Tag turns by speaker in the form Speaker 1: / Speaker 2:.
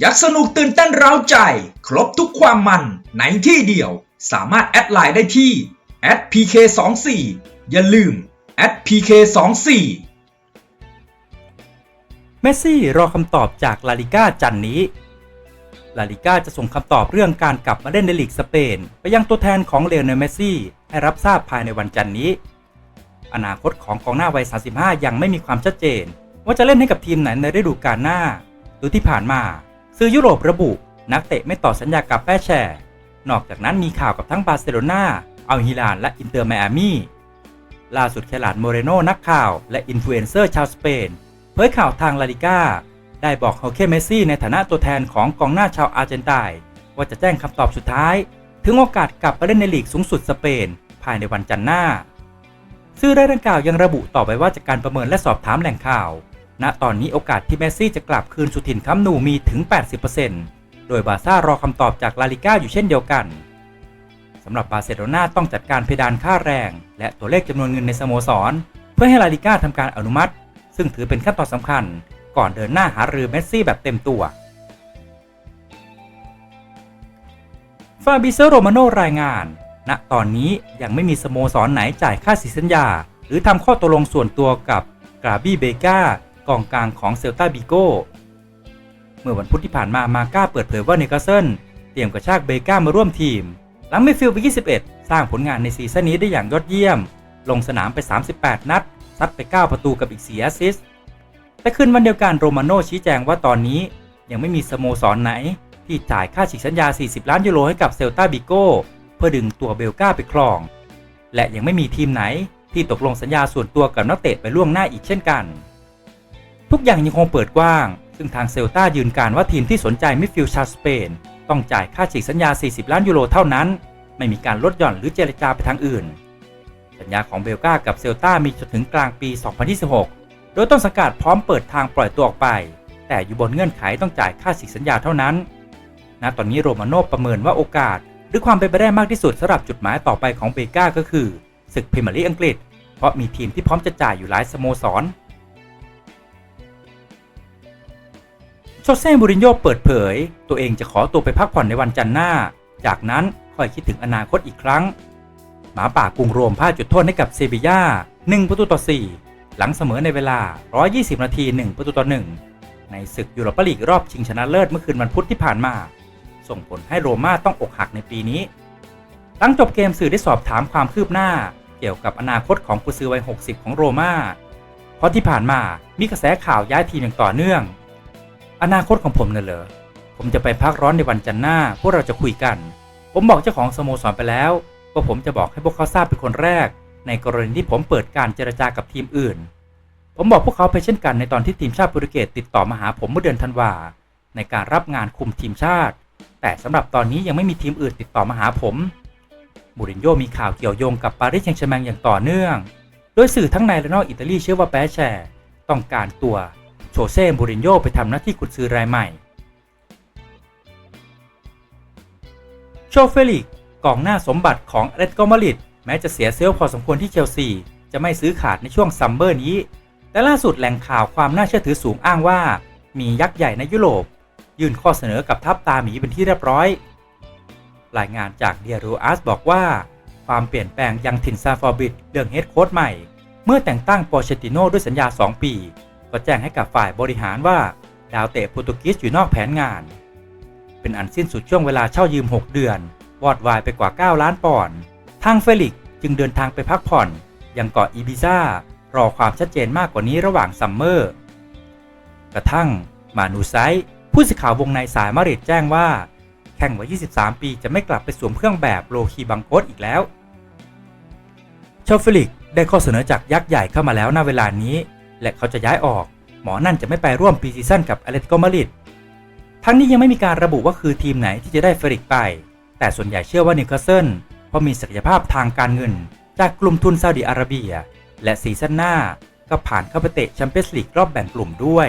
Speaker 1: อยากสนุกตื่นเต้นเร้าใจ ครบทุกความมันในที่เดียว สามารถแอดไลน์ได้ที่ @pk24 อย่าลืม @pk24
Speaker 2: เมสซี่รอคำตอบจากลาลิก้าจันนี้ ลาลิก้าจะส่งคำตอบเรื่องการกลับมาเล่นในลีกสเปน ไปยังตัวแทนของเลโอนเมสซี่ ให้รับทราบภายในวันจันนี้ อนาคตของกองหน้าวัย 35 ยังไม่มีความชัดเจน ว่าจะเล่นให้กับทีมไหนในฤดูกาลหน้าโดยที่ผ่านมา สื่อยุโรประบุ นักเตะไม่ต่อสัญญากับแป้แชร์ นอกจากนั้นมีข่าวกับทั้งบาร์เซโลนาอัลฮิลาน และอินเตอร์ไมอามีล่าสุดแคลาดโมเรโนนักข่าว และอินฟลูเอนเซอร์ชาวสเปน เผยข่าวทางลาลิก้า ได้บอกโฮเคเมซี่ในฐานะตัวแทนของกองหน้าชาวอาร์เจนตินว่าจะแจ้งคำตอบสุดท้าย ถึงโอกาสกลับไปเล่นในลีกสูงสุดสเปน ภายในวันจันทร์หน้า ซื่อได้ดังกล่าวยังระบุต่อไปว่าจากการประเมินและสอบถามแหล่งข่าว ณตอนนี้โอกาสที่เมสซี่จะกลับคืนสุถิ่นคัมนูมีถึง 80%โดยบาซ่ารอคำตอบจากลาลิก้าอยู่เช่นเดียวกันสำหรับบาร์เซโลนาต้องจัดการเพดานค่าแรง และตัวเลขจำนวนเงินในสโมสร เพื่อให้ลาลิก้าทำการอนุมัติ ซึ่งถือเป็นขั้นตอนสำคัญ ก่อนเดินหน้าหารือเมสซี่แบบเต็มตัวฟาบิเซโรมาโนรายงาน ณ ตอนนี้ยังไม่มีสโมสรไหนจ่ายค่าสิสัญญา หรือทำข้อตกลงส่วนตัวกับกราบี้เบกา กองกลางของเซลตาบิโกเมื่อวันพุธที่ผ่านมามาก้าเปิดเผยว่าเนคาเซิลเตรียมกระชากเบก้ามาร่วมทีม หลังมิดฟิลด์ไป21 สร้างผลงานในซีซั่นนี้ได้อย่างยอดเยี่ยม ลงสนามไป 38 นัด ซัดไป 9 ประตูกับอีก4แอสซิสต์แต่คืนวันเดียวกันโรมาโน่ชี้แจงว่าตอนนี้ยังไม่มีสโมสรไหน ที่จ่ายค่าฉีกสัญญา 40 ล้านยูโรให้กับเซลตาบิโกเพื่อดึงตัวเบลกาไปครอง และยังไม่มีทีมไหนที่ตกลงสัญญาส่วนตัวกับนักเตะไปล่วงหน้าอีกเช่นกัน ทุกอย่างยังคงเปิดกว้าง ซึ่งทางเซลตายืนการว่าทีมที่สนใจมิดฟิลด์ชาวสเปน ต้องจ่ายค่าฉีกสัญญา 40 ล้านยูโรเท่านั้น ไม่มีการลดหย่อนหรือเจรจาไปทางอื่น สัญญาของเบลกากับเซลตามีจนถึงกลางปี 2026 โดยต้นสังกัดพร้อมเปิดทางปล่อยตัวออกไป แต่อยู่บนเงื่อนไขต้องจ่ายค่าฉีกสัญญาเท่านั้น ณ ตอนนี้โรมาโนประเมินว่าโอกาส หรือความเป็นไปได้มากที่สุดสำหรับจุดหมายต่อไปของเบกาก็คือศึกพรีเมียร์ลีกอังกฤษ เพราะมีทีมที่พร้อมจะจ่ายอยู่หลายสโมสร โชเซ่มูรินโญ่เปิดเผย ตัวเองจะขอตัวไปพักผ่อนในวันจันทร์หน้า จากนั้นค่อยคิดถึงอนาคตอีกครั้ง หมาป่ากรุงโรมพลาดจุดโทษให้กับเซบีย่า1ประตูต่อ 4 หลังเสมอในเวลา 120 นาที 1 ประตูต่อ 1 ในศึกยูโรปาลีกรอบชิงชนะเลิศเมื่อคืนวันพุธที่ผ่านมา ส่งผลให้โรม่าต้องอกหักในปีนี้ หลังจบเกมสื่อได้สอบถามความคืบหน้า เกี่ยวกับอนาคตของกุซือวัย 60 ของโรม่า เพราะที่ผ่านมามีกระแสข่าวย้ายทีมอย่างต่อเนื่อง อนาคตของผมน่ะเหรอผมจะไปพักร้อนในวันจันทร์หน้า พวกเราจะคุยกัน ผมบอกเจ้าของสโมสรไปแล้วว่าผมจะบอกให้พวกเขาทราบเป็นคนแรก ในกรณีที่ผมเปิดการเจรจากับทีมอื่น ผมบอกพวกเขาไปเช่นกันในตอนที่ทีมชาติโปรตุเกสติดต่อมาหาผมเมื่อเดือนธันวาในการรับงานคุมทีมชาติ แต่สำหรับตอนนี้ยังไม่มีทีมอื่นติดต่อมาหาผมมูรินโญ่มีข่าวเกี่ยวโยงกับปารีสแซงต์แชร์แมงอย่างต่อเนื่อง โดยสื่อทั้งในและนอกอิตาลีเชื่อว่าแปแชร์ ต้องการตัว โชเซ่มูรินโญ่ไปทำหน้าที่กุนซือรายใหม่โชเฟลิกกองหน้าสมบัติของเอเลตโกมาริดแม้จะเสียเซลล์พอสมควรที่เชลซี จะไม่ซื้อขาดในช่วงซัมเมอร์นี้ แต่ล่าสุดแหล่งข่าวความน่าเชื่อถือสูงอ้างว่า มียักษ์ใหญ่ในยุโรป ยื่นข้อเสนอกับทัพตาหมีเป็นที่เรียบร้อย รายงานจากเดียรูอาร์สบอกว่า ความเปลี่ยนแปลงยังถิ่นซาฟอร์บิดเรื่องเฮดโค้ชใหม่ เมื่อแต่งตั้งปอเชติโนด้วยสัญญา 2 ปี ก็แจ้งให้กับฝ่ายบริหารว่าดาวเตะโปรตุเกสอยู่นอกแผนงาน เป็นอันสิ้นสุดช่วงเวลาเช่ายืม 6 เดือน วอดวายไปกว่า 9 ล้านปอนด์ทางเฟลิกซ์จึงเดินทางไปพักผ่อน ยังเกาะอีบิซ่ารอความชัดเจนมากกว่านี้ระหว่างซัมเมอร์ กระทั่งมานูไซผู้สื่อข่าววงในสายมาริดแจ้งว่า แข่งวัย 23 ปีจะไม่กลับไปสวมเครื่องแบบโลคีบังโกสอีกแล้วเชลเฟลิกซ์ได้ข้อเสนอจากยักษ์ใหญ่เข้ามาแล้วณเวลานี้ และเขาจะย้ายออก หมอนั่นจะไม่ไปร่วมปีซีซั่นกับอเลติโกมาริดทั้งนี้ยังไม่มีการระบุว่าคือทีมไหนที่จะได้เฟริกไป แต่ส่วนใหญ่เชื่อว่านิวคาสเซิลเพราะมีศักยภาพทางการเงิน จากกลุ่มทุนซาอุดิอาระเบีย และซีซั่นหน้าก็ผ่านเข้าไปเตะแชมเปี้ยนส์ลีกรอบแบ่งกลุ่มด้วย